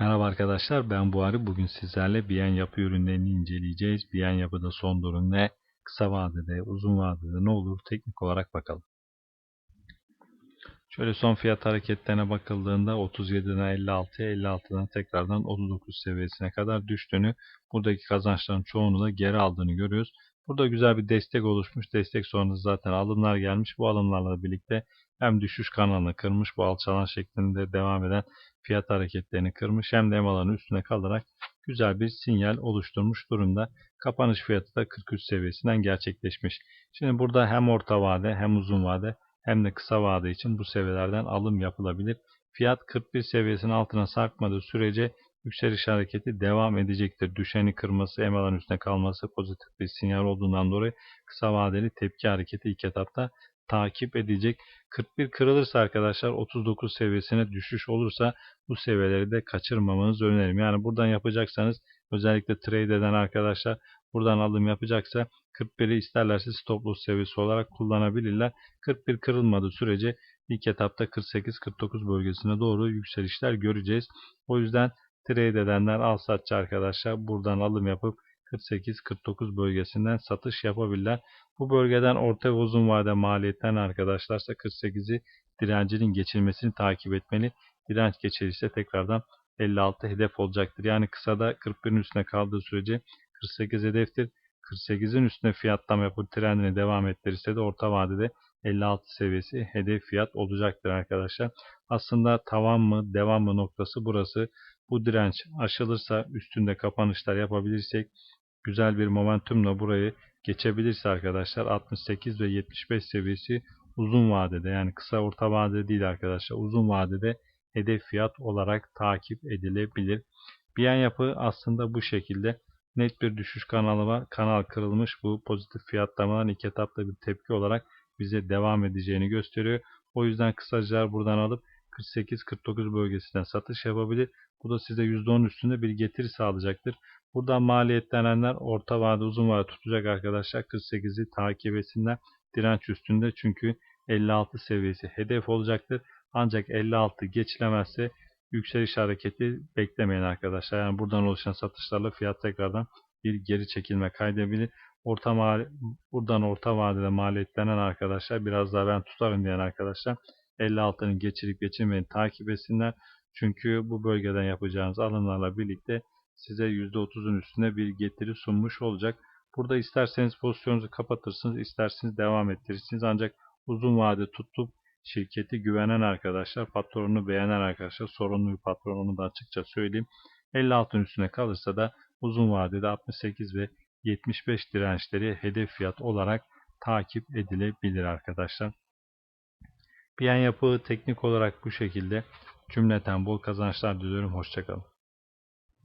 Merhaba arkadaşlar ben Buhari. Bugün sizlerle Biyen Yapı ürünlerini inceleyeceğiz. Biyen Yapı'da son durum ne? Kısa vadede, uzun vadede ne olur? Teknik olarak bakalım. Şöyle son fiyat hareketlerine bakıldığında 37'den 56'ya 56'dan tekrardan 39 seviyesine kadar düştüğünü, buradaki kazançların çoğunu da geri aldığını görüyoruz. Burada güzel bir destek oluşmuş. Destek sonrası zaten alımlar gelmiş. Bu alımlarla birlikte hem düşüş kanalını kırmış bu alçalan şeklinde devam eden fiyat hareketlerini kırmış hem de emaların üstüne kalarak güzel bir sinyal oluşturmuş durumda. Kapanış fiyatı da 43 seviyesinden gerçekleşmiş. Şimdi burada hem orta vade hem uzun vade hem de kısa vade için bu seviyelerden alım yapılabilir. Fiyat 41 seviyesinin altına sarkmadığı sürece yükseliş hareketi devam edecektir. Düşeni kırması, emaların üstüne kalması pozitif bir sinyal olduğundan dolayı kısa vadeli tepki hareketi ilk etapta takip edecek. 41 kırılırsa arkadaşlar 39 seviyesine düşüş olursa bu seviyeleri de kaçırmamanızı öneririm. Yani buradan yapacaksanız özellikle trade eden arkadaşlar buradan alım yapacaksa 41'i isterlerse stop loss seviyesi olarak kullanabilirler. 41 kırılmadığı sürece ilk etapta 48-49 bölgesine doğru yükselişler göreceğiz. O yüzden trade edenler al satçı arkadaşlar buradan alım yapıp 48-49 bölgesinden satış yapabilirler. Bu bölgeden orta ve uzun vade maliyetten arkadaşlarsa 48'i direncinin geçilmesini takip etmeli. Direnç geçilirse tekrardan 56 hedef olacaktır. Yani kısada 41'in üstüne kaldığı sürece 48 hedeftir. 48'in üstüne fiyatlama yapıp trendini devam ettirirse de orta vadede 56 seviyesi hedef fiyat olacaktır arkadaşlar. Aslında tavan mı devam mı noktası burası. Bu direnç aşılırsa üstünde kapanışlar yapabilirsek güzel bir momentumla burayı geçebilirse arkadaşlar 68 ve 75 seviyesi uzun vadede yani kısa orta vadede değil arkadaşlar uzun vadede hedef fiyat olarak takip edilebilir. Biyen yapı aslında bu şekilde net bir düşüş kanalı var. Kanal kırılmış bu pozitif fiyatlamadan iki etapta bir tepki olarak bize devam edeceğini gösteriyor. O yüzden kısacılar buradan alıp 48-49 bölgesinden satış yapabilir. Bu da size %10 üstünde bir getiri sağlayacaktır. Buradan maliyetlenenler orta vade uzun vade tutacak arkadaşlar. 48'i takip etsinler. Direnç üstünde çünkü 56 seviyesi hedef olacaktır. Ancak 56 geçilemezse yükseliş hareketi beklemeyin arkadaşlar. Yani buradan oluşan satışlarla fiyat tekrardan bir geri çekilme kaydedebilir. Orta buradan orta vadede maliyetlenen arkadaşlar biraz daha ben tutarım diyen arkadaşlar 56'nın geçirip geçirmeyeni takip etsinler. Çünkü bu bölgeden yapacağınız alımlarla birlikte size %30'un üstüne bir getiri sunmuş olacak. Burada isterseniz pozisyonunuzu kapatırsınız, isterseniz devam ettirirsiniz. Ancak uzun vade tutup şirketi güvenen arkadaşlar, patronunu beğenen arkadaşlar, sorunlu bir patron onu da açıkça söyleyeyim. 56'ın üstüne kalırsa da uzun vadede 68 ve 75 dirençleri hedef fiyat olarak takip edilebilir arkadaşlar. Piyan yapı teknik olarak bu şekilde. Cümleten bol kazançlar diliyorum. Hoşçakalın.